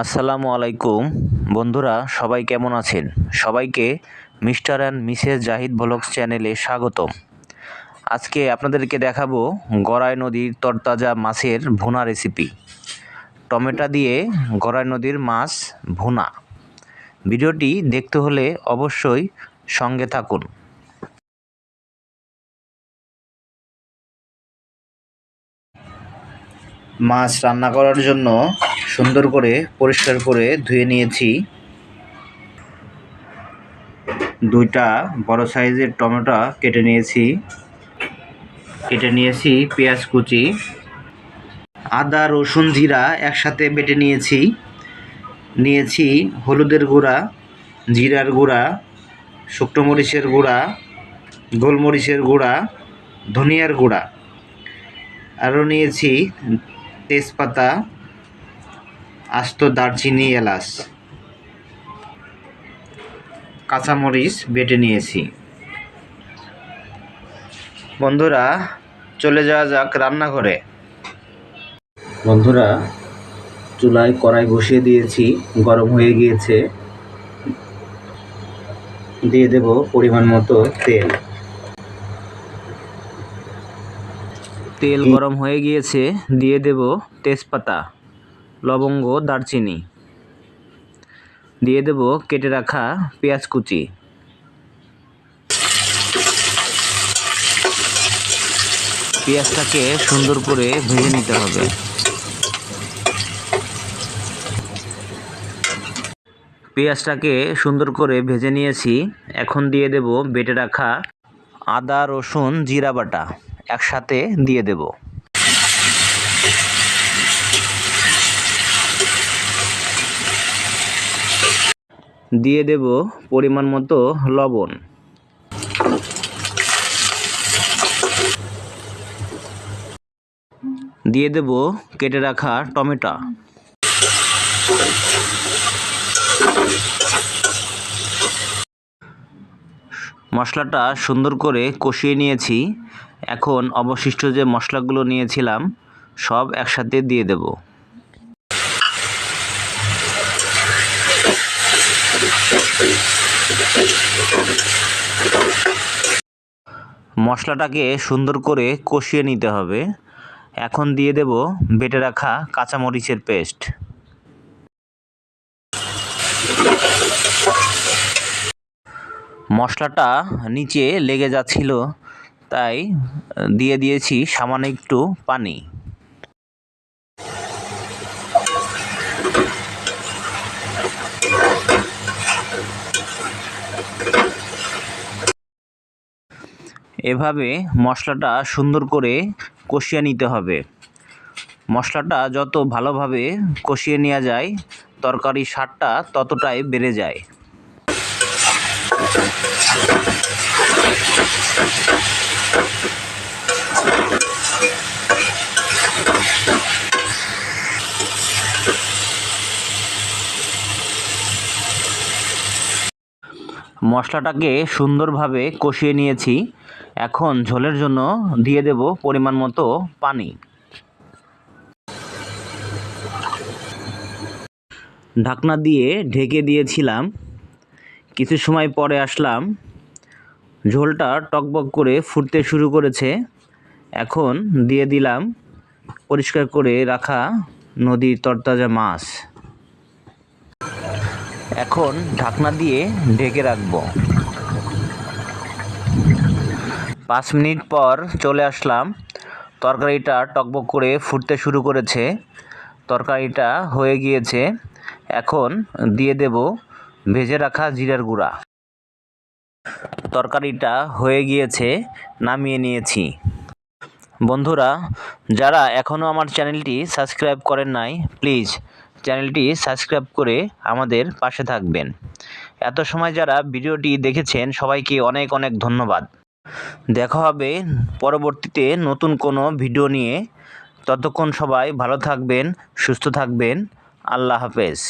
আসসালামু আলাইকুম। বন্ধুরা, সবাই কেমন আছেন? সবাইকে mister and missus Zahid blogs চ্যানেলে স্বাগতম। আজকে আপনাদেরকে দেখাবো গড়াই নদীর তরতাজা মাছের ভুনা রেসিপি। টমেটো দিয়ে গড়াই নদীর মাছ ভুনা। ভিডিওটি দেখতে হলে অবশ্যই সঙ্গে থাকুন। মাছ রান্না করার জন্য সুন্দর করে পরিষ্কার করে ধুয়ে নিয়েছি। দুইটা বড় সাইজের টমেটো কেটে নিয়েছি। কেটে নিয়েছি পেঁয়াজ কুচি। আদা, রসুন, জিরা একসাথে বেটে নিয়েছি। নিয়েছি হলুদের গুঁড়া, জিরার গুঁড়া, শুকনো মরিচের গুঁড়া, গোলমরিচের গুঁড়া, ধনিয়ার গুঁড়া। আরও নিয়েছি তেজপাতা আস্ত দারচিনি এলাচ। কাঁচামরিচ বেটে নিয়েছি। বন্ধুরা চলে যাওয়া যাক রান্নাঘরে। বন্ধুরা চুলায় কড়াই বসিয়ে দিয়েছি গরম হয়ে গিয়েছে। দিয়ে দেব পরিমাণ মতো তেল। তেল গরম হয়ে গিয়েছে দিয়ে দেব তেজপাতা। লবঙ্গ, দারচিনি। দিয়ে দেব কেটে রাখা পেঁয়াজ কুচি। পেঁয়াজটাকে সুন্দর করে ভেজে নিতে হবে। পেঁয়াজটাকে সুন্দর করে ভেজে নিয়েছি। এখন দিয়ে দেব বেটে রাখা আদা, রসুন, জিরা বাটা একসাথে দিয়ে দেব। দিয়ে দেব পরিমাণ মতো লবণ। দিয়ে দেব কেটে রাখা টমেটো। মশলাটা সুন্দর করে কষিয়ে নিয়েছি। এখন অবশিষ্ট যে মশলাগুলো নিয়েছিলাম, সব একসাথে দিয়ে দেব। মশলাটাকে সুন্দর করে কষিয়ে নিতে হবে। এখন দিয়ে দেব বেটে রাখা কাঁচামরিচের পেস্ট। মশলাটা নিচে লেগে যাচ্ছিল, তাই দিয়ে দিয়েছি সামান্য একটু পানি। এভাবে মশলাটা সুন্দর করে কষিয়ে নিতে হবে। মশলাটা যত ভালোভাবে কষিয়ে নেওয়া যায়, তরকারির স্বাদটা ততটাই বেড়ে যায়। মশলাটাকে সুন্দরভাবে কষিয়ে নিয়েছি। এখন ঝোলের জন্য দিয়ে দেব পরিমাণ মতো পানি। ঢাকনা দিয়ে ঢেকে দিয়েছিলাম। কিছু সময় পরে আসলাম। ঝোলটা টকবক করে ফুটতে শুরু করেছে। এখন দিয়ে দিলাম পরিষ্কার করে রাখা নদীর তরতাজা মাছ। এখন ঢাকনা দিয়ে ঢেকে রাখব। পাঁচ মিনিট পর চলে আসলাম। তরকারিটা টকবক করে ফুটতে শুরু করেছে। তরকারিটা হয়ে গিয়েছে। এখন দিয়ে দেব ভেজে রাখা জিরার গুঁড়া। তরকারিটা হয়ে গিয়েছে, নামিয়ে নিয়েছি। বন্ধুরা, যারা এখনও আমার চ্যানেলটি সাবস্ক্রাইব করেন নাই, প্লিজ চ্যানেলটি সাবস্ক্রাইব করে আমাদের পাশে থাকবেন। এত সময় যারা ভিডিওটি দেখেছেন, সবাইকে অনেক অনেক ধন্যবাদ। দেখা হবে পরবর্তীতে নতুন কোনো ভিডিও নিয়ে। ততক্ষণ সবাই ভালো থাকবেন, সুস্থ থাকবেন। আল্লাহ হাফেজ।